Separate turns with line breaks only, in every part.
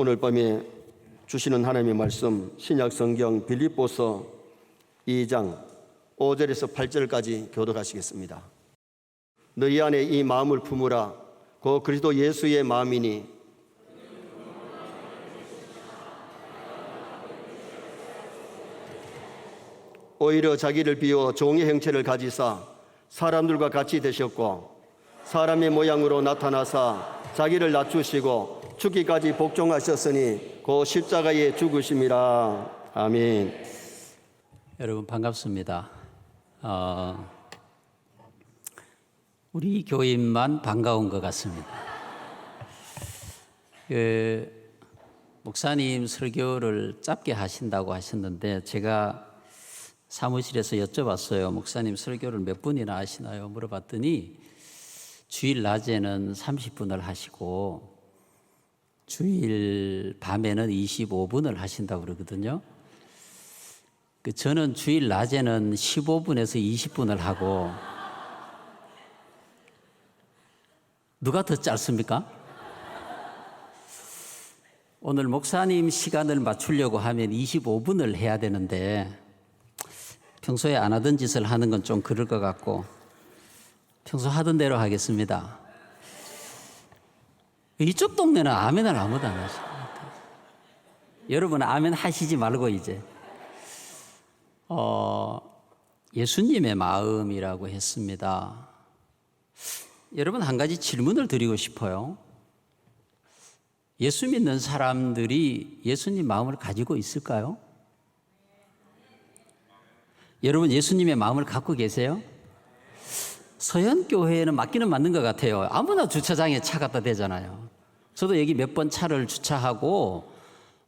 오늘 밤에 주시는 하나님의 말씀 신약 성경 빌립보서 2장 5절에서 8절까지 교독하시겠습니다. 너희 안에 이 마음을 품으라 고 그리스도 예수의 마음이니 오히려 자기를 비워 종의 형체를 가지사 사람들과 같이 되셨고 사람의 모양으로 나타나사 자기를 낮추시고 죽기까지 복종하셨으니 그 십자가에 죽으심이라 아멘.
여러분 반갑습니다. 어, 우리 교인만 반가운 것 같습니다. 그 목사님 설교를 짧게 하신다고 하셨는데 제가 사무실에서 여쭤봤어요. 목사님 설교를 몇 분이나 하시나요? 물어봤더니 주일 낮에는 30분을 하시고 주일 밤에는 25분을 하신다고 그러거든요. 그 저는 주일 낮에는 15분에서 20분을 하고 누가 더 짧습니까? 오늘 목사님 시간을 맞추려고 하면 25분을 해야 되는데 평소에 안 하던 짓을 하는 건 좀 그럴 것 같고 평소 하던 대로 하겠습니다. 이쪽 동네는 아멘을 아무도 안 하십니다. 여러분 아멘 하시지 말고 이제 어, 예수님의 마음이라고 했습니다. 여러분 한 가지 질문을 드리고 싶어요. 예수 믿는 사람들이 예수님 마음을 가지고 있을까요? 여러분 예수님의 마음을 갖고 계세요? 서현 교회에는 맞기는 맞는 것 같아요. 아무나 주차장에 차 갖다 대잖아요. 저도 여기 몇 번 차를 주차하고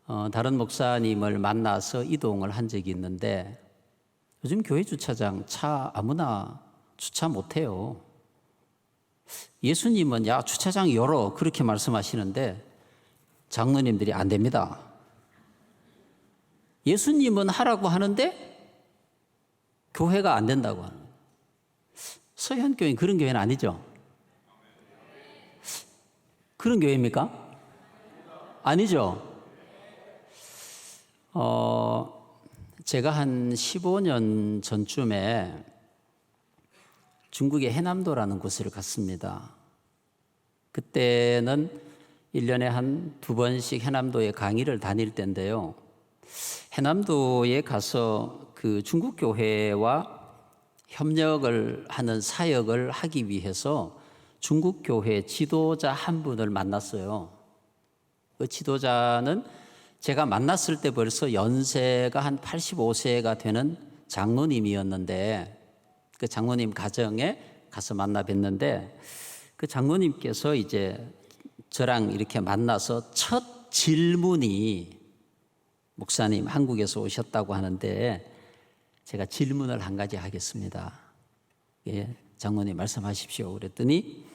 어, 다른 목사님을 만나서 이동을 한 적이 있는데 요즘 교회 주차장 차 아무나 주차 못 해요. 예수님은 야 주차장 열어 그렇게 말씀하시는데 장로님들이 안 됩니다. 예수님은 하라고 하는데 교회가 안 된다고 하는. 서현 교회 그런 교회는 아니죠. 그런 교회입니까? 아니죠. 어, 제가 한 15년 전쯤에 중국의 해남도라는 곳을 갔습니다. 그때는 1년에 한 두 번씩 해남도에 강의를 다닐 때인데요. 해남도에 가서 그 중국 교회와 협력을 하는 사역을 하기 위해서 중국 교회 지도자 한 분을 만났어요. 그 지도자는 제가 만났을 때 벌써 연세가 한 85세가 되는 장로님이었는데 그 장로님 가정에 가서 만나 뵀는데 그 장로님께서 이제 저랑 이렇게 만나서 첫 질문이 목사님 한국에서 오셨다고 하는데 제가 질문을 한 가지 하겠습니다. 예, 장로님 말씀하십시오. 그랬더니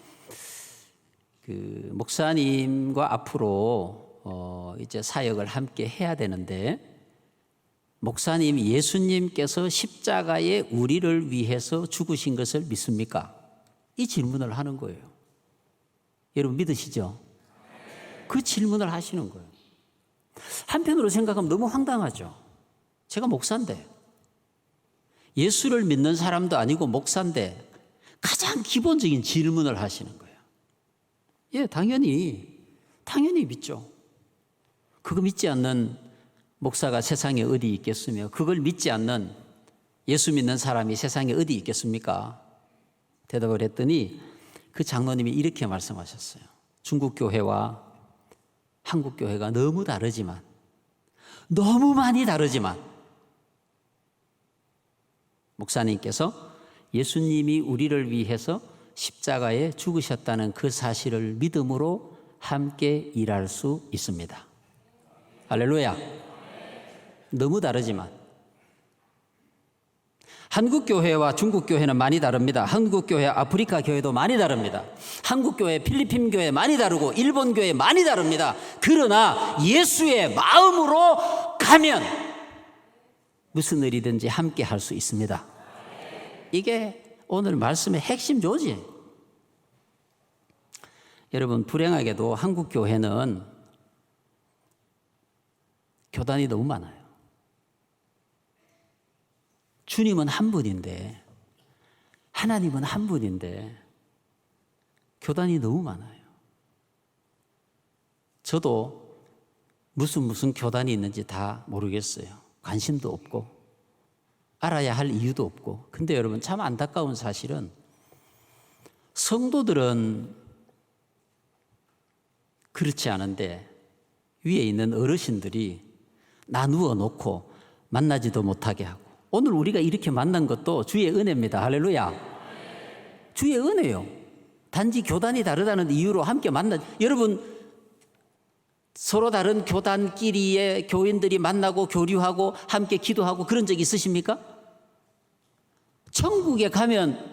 그 목사님과 앞으로 어 이제 사역을 함께 해야 되는데 목사님 예수님께서 십자가에 우리를 위해서 죽으신 것을 믿습니까? 이 질문을 하는 거예요. 여러분 믿으시죠? 그 질문을 하시는 거예요. 한편으로 생각하면 너무 황당하죠. 제가 목사인데 예수를 믿는 사람도 아니고 목사인데 가장 기본적인 질문을 하시는 거예요. 예, 당연히 당연히 믿죠. 그거 믿지 않는 목사가 세상에 어디 있겠으며 그걸 믿지 않는 예수 믿는 사람이 세상에 어디 있겠습니까? 대답을 했더니 그 장로님이 이렇게 말씀하셨어요. 중국 교회와 한국 교회가 너무 다르지만 너무 많이 다르지만 목사님께서 예수님이 우리를 위해서 십자가에 죽으셨다는 그 사실을 믿음으로 함께 일할 수 있습니다. 할렐루야. 너무 다르지만 한국 교회와 중국 교회는 많이 다릅니다. 한국 교회, 아프리카 교회도 많이 다릅니다. 한국 교회, 필리핀 교회 많이 다르고 일본 교회 많이 다릅니다. 그러나 예수의 마음으로 가면 무슨 일이든지 함께 할 수 있습니다. 이게 오늘 말씀의 핵심 조지. 여러분 불행하게도 한국 교회는 교단이 너무 많아요. 주님은 한 분인데, 하나님은 한 분인데, 교단이 너무 많아요. 저도 무슨 무슨 교단이 있는지 다 모르겠어요. 관심도 없고, 알아야 할 이유도 없고. 근데 여러분 참 안타까운 사실은 성도들은 그렇지 않은데 위에 있는 어르신들이 나누어 놓고 만나지도 못하게 하고 오늘 우리가 이렇게 만난 것도 주의 은혜입니다. 할렐루야. 주의 은혜요. 단지 교단이 다르다는 이유로 함께 만나 여러분 서로 다른 교단끼리의 교인들이 만나고 교류하고 함께 기도하고 그런 적 있으십니까? 천국에 가면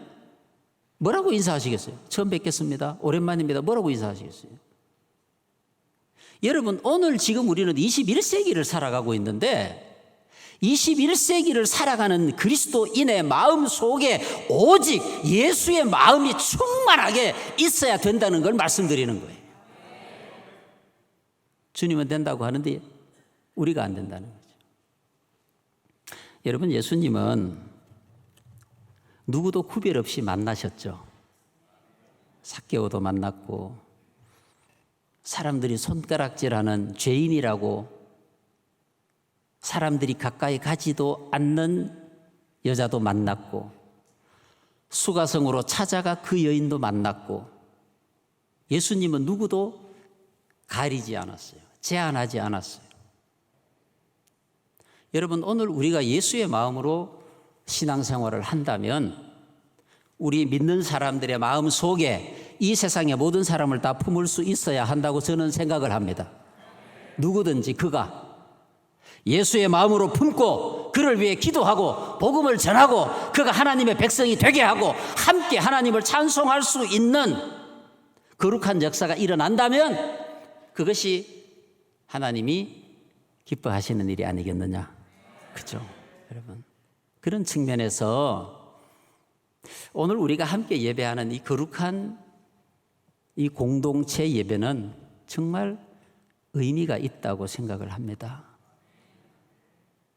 뭐라고 인사하시겠어요? 처음 뵙겠습니다. 오랜만입니다. 뭐라고 인사하시겠어요? 여러분, 오늘 지금 우리는 21세기를 살아가고 있는데 21세기를 살아가는 그리스도인의 마음 속에 오직 예수의 마음이 충만하게 있어야 된다는 걸 말씀드리는 거예요. 주님은 된다고 하는데 우리가 안 된다는 거죠. 여러분, 예수님은 누구도 구별 없이 만나셨죠. 사개오도 만났고 사람들이 손가락질하는 죄인이라고 사람들이 가까이 가지도 않는 여자도 만났고 수가성으로 찾아가 그 여인도 만났고 예수님은 누구도 가리지 않았어요. 제한하지 않았어요. 여러분 오늘 우리가 예수의 마음으로 신앙생활을 한다면 우리 믿는 사람들의 마음 속에 이 세상의 모든 사람을 다 품을 수 있어야 한다고 저는 생각을 합니다. 누구든지 그가 예수의 마음으로 품고 그를 위해 기도하고 복음을 전하고 그가 하나님의 백성이 되게 하고 함께 하나님을 찬송할 수 있는 거룩한 역사가 일어난다면 그것이 하나님이 기뻐하시는 일이 아니겠느냐. 그죠? 여러분. 그런 측면에서 오늘 우리가 함께 예배하는 이 거룩한 이 공동체 예배는 정말 의미가 있다고 생각을 합니다.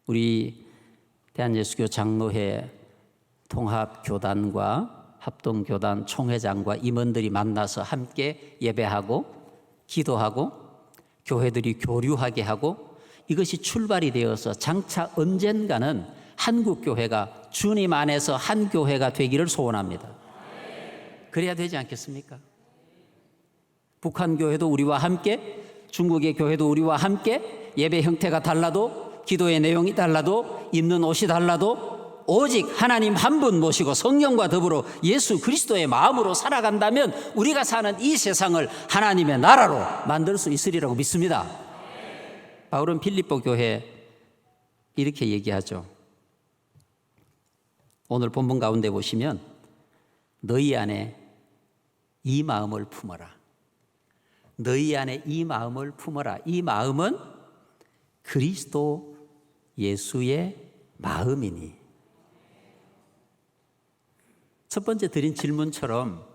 우리 대한예수교 장로회 통합교단과 합동교단 총회장과 임원들이 만나서 함께 예배하고 기도하고 교회들이 교류하게 하고 이것이 출발이 되어서 장차 언젠가는 한국 교회가 주님 안에서 한 교회가 되기를 소원합니다. 그래야 되지 않겠습니까? 북한 교회도 우리와 함께, 중국의 교회도 우리와 함께 예배 형태가 달라도 기도의 내용이 달라도 입는 옷이 달라도 오직 하나님 한 분 모시고 성령과 더불어 예수 그리스도의 마음으로 살아간다면 우리가 사는 이 세상을 하나님의 나라로 만들 수 있으리라고 믿습니다. 바울은 필리포 교회 이렇게 얘기하죠. 오늘 본문 가운데 보시면 너희 안에 이 마음을 품어라. 너희 안에 이 마음을 품어라. 이 마음은 그리스도 예수의 마음이니. 첫 번째 드린 질문처럼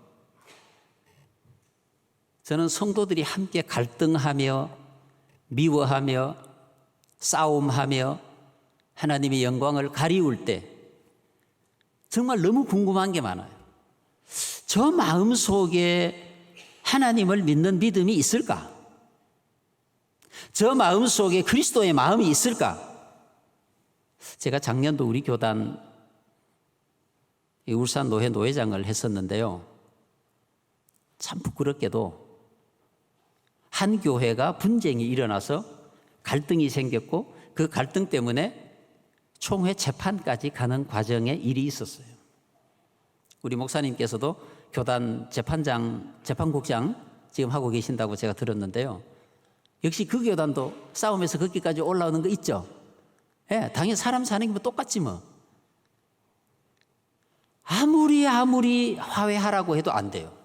저는 성도들이 함께 갈등하며 미워하며 싸움하며 하나님의 영광을 가리울 때 정말 너무 궁금한 게 많아요. 저 마음 속에 하나님을 믿는 믿음이 있을까? 저 마음 속에 그리스도의 마음이 있을까? 제가 작년도 우리 교단 울산 노회 노회장을 했었는데요. 참 부끄럽게도 한 교회가 분쟁이 일어나서 갈등이 생겼고 그 갈등 때문에 총회 재판까지 가는 과정에 일이 있었어요. 우리 목사님께서도 교단 재판장, 재판국장 지금 하고 계신다고 제가 들었는데요. 역시 그 교단도 싸움에서 거기까지 올라오는 거 있죠? 예, 당연히 사람 사는 게 뭐 똑같지 뭐. 아무리 아무리 화해하라고 해도 안 돼요.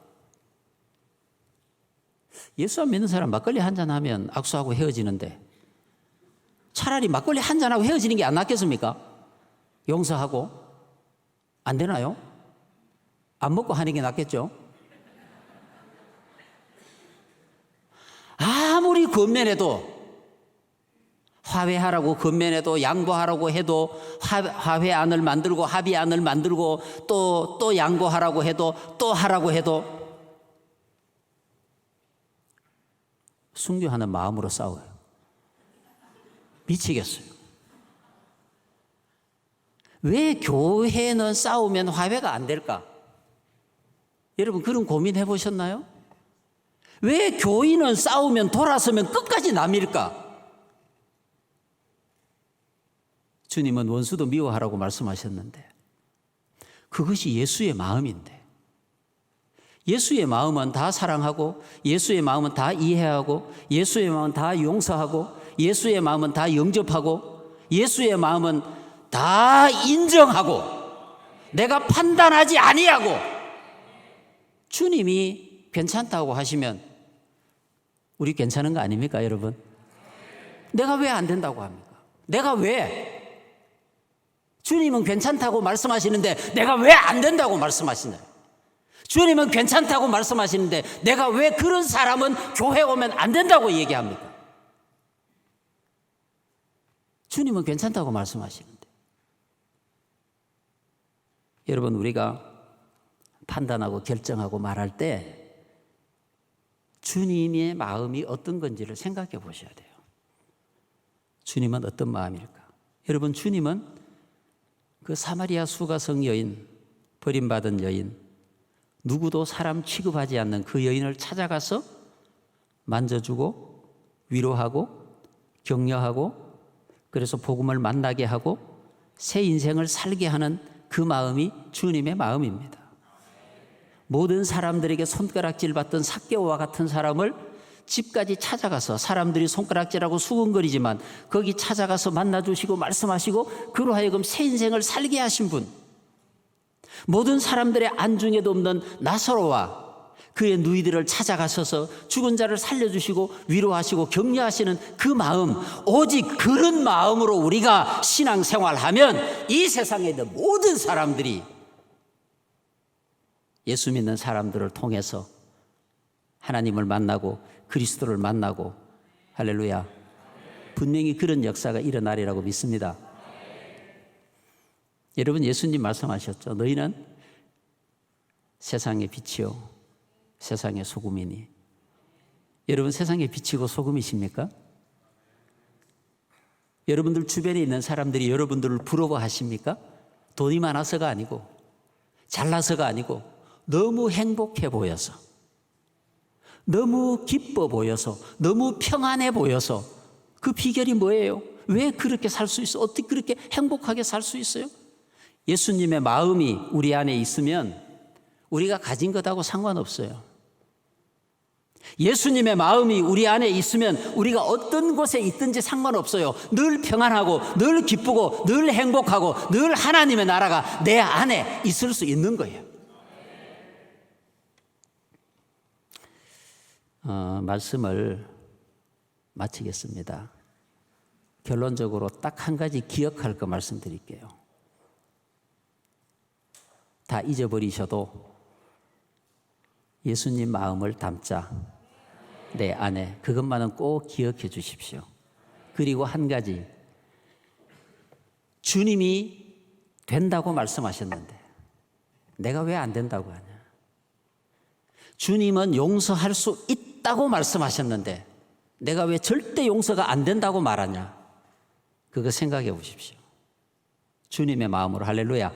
예수 안 믿는 사람 막걸리 한 잔 하면 악수하고 헤어지는데 차라리 막걸리 한 잔하고 헤어지는 게 안 낫겠습니까? 용서하고 안 되나요? 안 먹고 하는 게 낫겠죠? 아무리 권면해도 화해하라고 건면해도 양보하라고 해도 화, 화해안을 만들고 합의안을 만들고 또 또 양보하라고 해도 또 하라고 해도 순교하는 마음으로 싸워요. 미치겠어요. 왜 교회는 싸우면 화해가 안 될까? 여러분 그런 고민해 보셨나요? 왜 교인은 싸우면 돌아서면 끝까지 남일까? 주님은 원수도 미워하라고 말씀하셨는데 그것이 예수의 마음인데 예수의 마음은 다 사랑하고 예수의 마음은 다 이해하고 예수의 마음은 다 용서하고 예수의 마음은 다 영접하고 예수의 마음은 다 인정하고 내가 판단하지 아니하고 주님이 괜찮다고 하시면 우리 괜찮은 거 아닙니까, 여러분? 내가 왜 안 된다고 합니까? 내가 왜? 주님은 괜찮다고 말씀하시는데 내가 왜 안 된다고 말씀하시나요? 주님은 괜찮다고 말씀하시는데 내가 왜 그런 사람은 교회 오면 안 된다고 얘기합니까? 주님은 괜찮다고 말씀하시는데 여러분 우리가 판단하고 결정하고 말할 때 주님의 마음이 어떤 건지를 생각해 보셔야 돼요. 주님은 어떤 마음일까? 여러분 주님은 그 사마리아 수가성 여인, 버림받은 여인, 누구도 사람 취급하지 않는 그 여인을 찾아가서 만져주고 위로하고 격려하고 그래서 복음을 만나게 하고 새 인생을 살게 하는 그 마음이 주님의 마음입니다. 모든 사람들에게 손가락질 받던 사개오와 같은 사람을 집까지 찾아가서 사람들이 손가락질하고 수근거리지만 거기 찾아가서 만나주시고 말씀하시고 그로 하여금 새 인생을 살게 하신 분. 모든 사람들의 안중에도 없는 나사로와 그의 누이들을 찾아가셔서 죽은 자를 살려주시고 위로하시고 격려하시는 그 마음, 오직 그런 마음으로 우리가 신앙생활하면 이 세상에 있는 모든 사람들이 예수 믿는 사람들을 통해서 하나님을 만나고 그리스도를 만나고 할렐루야. 분명히 그런 역사가 일어나리라고 믿습니다. 여러분 예수님 말씀하셨죠. 너희는 세상의 빛이요. 세상의 소금이니. 여러분 세상의 빛이고 소금이십니까? 여러분들 주변에 있는 사람들이 여러분들을 부러워하십니까? 돈이 많아서가 아니고 잘나서가 아니고 너무 행복해 보여서 너무 기뻐 보여서 너무 평안해 보여서 그 비결이 뭐예요? 왜 그렇게 살 수 있어? 어떻게 그렇게 행복하게 살 수 있어요? 예수님의 마음이 우리 안에 있으면 우리가 가진 것하고 상관없어요. 예수님의 마음이 우리 안에 있으면 우리가 어떤 곳에 있든지 상관없어요. 늘 평안하고, 늘 기쁘고, 늘 행복하고, 늘 하나님의 나라가 내 안에 있을 수 있는 거예요. 어, 말씀을 마치겠습니다. 결론적으로 딱 한 가지 기억할 거 말씀드릴게요. 다 잊어버리셔도 예수님 마음을 담자. 내 안에. 그것만은 꼭 기억해 주십시오. 그리고 한 가지. 주님이 된다고 말씀하셨는데 내가 왜 안 된다고 하냐? 주님은 용서할 수 있다고 말씀하셨는데 내가 왜 절대 용서가 안 된다고 말하냐? 그거 생각해 보십시오. 주님의 마음으로 할렐루야.